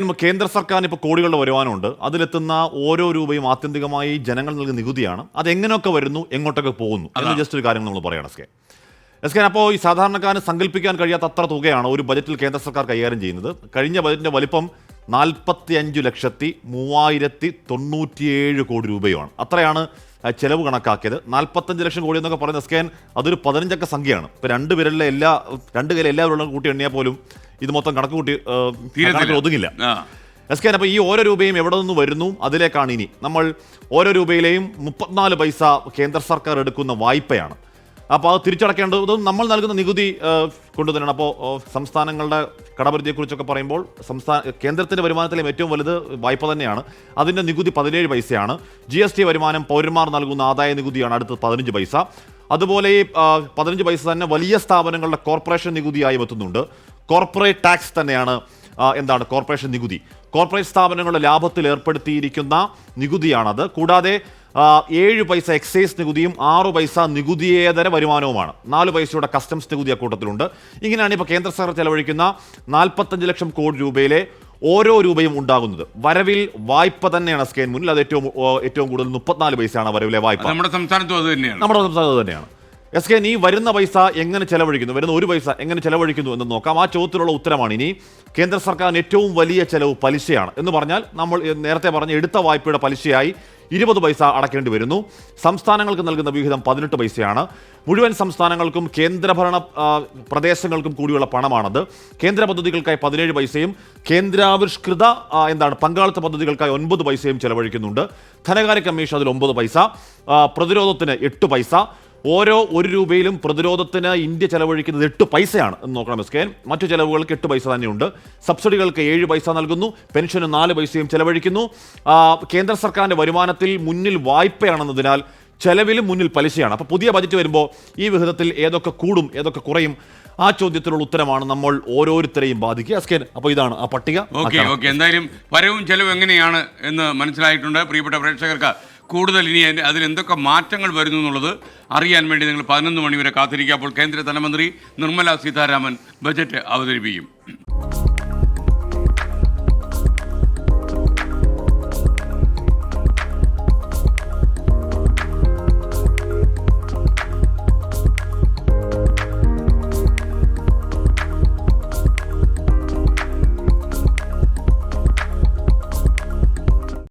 കേന്ദ്ര സർക്കാരിന് ഇപ്പോൾ കോടികളുടെ വരുമാനമുണ്ട്. അതിലെത്തുന്ന ഓരോ രൂപയും ആത്യന്തികമായി ജനങ്ങൾ നൽകുന്ന നികുതിയാണ്. അത് എങ്ങനെയൊക്കെ വരുന്നു എങ്ങോട്ടൊക്കെ പോകുന്നു എന്ന് ജസ്റ്റ് ഒരു കാര്യം നമ്മൾ പറയണം എസ് കെ. എസ് കെ അപ്പോൾ ഈ സാധാരണക്കാരന് സങ്കല്പിക്കാൻ കഴിയാത്ത അത്ര തുകയാണ് ഒരു ബജറ്റിൽ കേന്ദ്ര സർക്കാർ കൈകാര്യം ചെയ്യുന്നത്. കഴിഞ്ഞ ബജറ്റിന്റെ വലിപ്പം നാൽപ്പത്തി അഞ്ച് ലക്ഷത്തി മൂവായിരത്തി തൊണ്ണൂറ്റിയേഴ് കോടി രൂപയുമാണ്. അത്രയാണ് ചെലവ് കണക്കാക്കിയത്. നാൽപ്പത്തഞ്ച് ലക്ഷം കോടി എന്നൊക്കെ പറയുന്ന സ്കാൻ അതൊരു പതിനഞ്ചക്ക സംഖ്യയാണ്. ഇപ്പോൾ രണ്ട് വിരലിലെ എല്ലാ രണ്ട് കയ്യിലെ എല്ലാവരും കൂട്ടി എണ്ണിയാൽ പോലും ഇത് മൊത്തം കണക്ക് കൂട്ടി കണക്കിൽ ഒതുങ്ങില്ല. എസ് കെ അപ്പോൾ ഈ ഓരോ രൂപയും എവിടെ നിന്ന് വരുന്നു അതിലേക്കാണ് ഇനി. നമ്മൾ ഓരോ രൂപയിലെയും മുപ്പത്തിനാല് പൈസ കേന്ദ്ര സർക്കാർ എടുക്കുന്ന വായ്പയാണ്. അപ്പോൾ അത് തിരിച്ചടക്കേണ്ടത് നമ്മൾ നൽകുന്ന നികുതി കൊണ്ടുതന്നെയാണ്. തന്നെയാണ് അപ്പോൾ സംസ്ഥാനങ്ങളുടെ കടപരിധിയെക്കുറിച്ചൊക്കെ പറയുമ്പോൾ സംസ്ഥാന കേന്ദ്രത്തിന്റെ വരുമാനത്തിലെ ഏറ്റവും വലുത് വായ്പ തന്നെയാണ്. അതിന്റെ നികുതി പതിനേഴ് പൈസയാണ്. ജി എസ് ടി വരുമാനം പൗരന്മാർ നൽകുന്ന ആദായ നികുതിയാണ് അടുത്ത് പതിനഞ്ച് പൈസ. അതുപോലെ ഈ പതിനഞ്ച് പൈസ തന്നെ വലിയ സ്ഥാപനങ്ങളുടെ കോർപ്പറേഷൻ നികുതിയായി എത്തുന്നുണ്ട് കോർപ്പറേറ്റ് ടാക്സ് തന്നെയാണ് എന്താണ് കോർപ്പറേഷൻ നികുതി. കോർപ്പറേറ്റ് സ്ഥാപനങ്ങളുടെ ലാഭത്തിൽ ഏർപ്പെടുത്തിയിരിക്കുന്ന നികുതിയാണത്. കൂടാതെ ഏഴ് പൈസ എക്സൈസ് നികുതിയും ആറ് പൈസ നികുതിയേതര വരുമാനവുമാണ്. നാല് പൈസയുടെ കസ്റ്റംസ് നികുതി അക്കൂട്ടത്തിലുണ്ട്. ഇങ്ങനെയാണ് ഇപ്പോൾ കേന്ദ്ര സർക്കാർ ചെലവഴിക്കുന്ന നാൽപ്പത്തഞ്ച് ലക്ഷം കോടി രൂപയിലെ ഓരോ രൂപയും ഉണ്ടാകുന്നത്. വരവിൽ വായ്പ തന്നെയാണ് സ്കെയിൻ മുന്നിൽ. അത് ഏറ്റവും ഏറ്റവും കൂടുതൽ മുപ്പത്തിനാല് പൈസയാണ് വരവിലെ വായ്പ. നമ്മുടെ സംസ്ഥാനത്തും അത് തന്നെയാണ്. നമ്മുടെ സംസ്ഥാനത്ത് തന്നെയാണ്. എസ് കെ നീ വരുന്ന പൈസ എങ്ങനെ ചെലവഴിക്കുന്നു? വരുന്ന ഒരു പൈസ എങ്ങനെ ചെലവഴിക്കുന്നു എന്ന് നോക്കാം. ആ ചോദ്യത്തിനുള്ള ഉത്തരമാണ് ഇനി കേന്ദ്ര സർക്കാരിന് ഏറ്റവും വലിയ ചെലവ് പലിശയാണ്. എന്ന് പറഞ്ഞാൽ നമ്മൾ നേരത്തെ പറഞ്ഞ എടുത്ത വായ്പയുടെ പലിശയായി ഇരുപത് പൈസ അടക്കേണ്ടി വരുന്നു. സംസ്ഥാനങ്ങൾക്ക് നൽകുന്ന വിഹിതം പതിനെട്ട് പൈസയാണ്. മുഴുവൻ സംസ്ഥാനങ്ങൾക്കും കേന്ദ്രഭരണ പ്രദേശങ്ങൾക്കും കൂടിയുള്ള പണമാണത്. കേന്ദ്ര പദ്ധതികൾക്കായി പതിനേഴ് പൈസയും കേന്ദ്രാവിഷ്കൃത എന്താണ് പങ്കാളിത്ത പദ്ധതികൾക്കായി ഒൻപത് പൈസയും ചെലവഴിക്കുന്നുണ്ട്. ധനകാര്യ കമ്മീഷൻ അതിൽ ഒമ്പത് പൈസ പ്രതിരോധത്തിന് എട്ട് പൈസ ഓരോ ഒരു രൂപയിലും പ്രതിരോധത്തിന് ഇന്ത്യ ചെലവഴിക്കുന്നത് എട്ട് പൈസയാണ് എന്ന് നോക്കണം എസ് കെ മറ്റു ചെലവുകൾക്ക് എട്ട് പൈസ തന്നെയുണ്ട്. സബ്സിഡികൾക്ക് ഏഴ് പൈസ നൽകുന്നു. പെൻഷന് നാല് പൈസയും ചെലവഴിക്കുന്നു. കേന്ദ്ര സർക്കാരിന്റെ വരുമാനത്തിൽ മുന്നിൽ വായ്പയാണെന്നതിനാൽ ചെലവിലും മുന്നിൽ പലിശയാണ്. അപ്പോൾ പുതിയ ബജറ്റ് വരുമ്പോൾ ഈ വിഹിതത്തിൽ ഏതൊക്കെ കൂടും ഏതൊക്കെ കുറയും? ആ ചോദ്യത്തിനുള്ള ഉത്തരമാണ് നമ്മൾ ഓരോരുത്തരെയും ബാധിക്കുക. എസ് കെ അപ്പോൾ ഇതാണ് ആ പട്ടിക. Okay okay. എന്തായാലും വരവും ചെലവും എങ്ങനെയാണ് എന്ന് മനസ്സിലായിട്ടുണ്ട്. പ്രിയപ്പെട്ട പ്രേക്ഷകർക്ക് കൂടുതൽ ഇനി അതിൽ എന്തൊക്കെ മാറ്റങ്ങൾ വരുന്നു എന്നുള്ളത് അറിയാൻ വേണ്ടി നിങ്ങൾ പതിനൊന്ന് മണിവരെ കാത്തിരിക്കുക. അപ്പോൾ കേന്ദ്ര ധനമന്ത്രി നിർമ്മല സീതാരാമൻ ബജറ്റ് അവതരിപ്പിക്കും.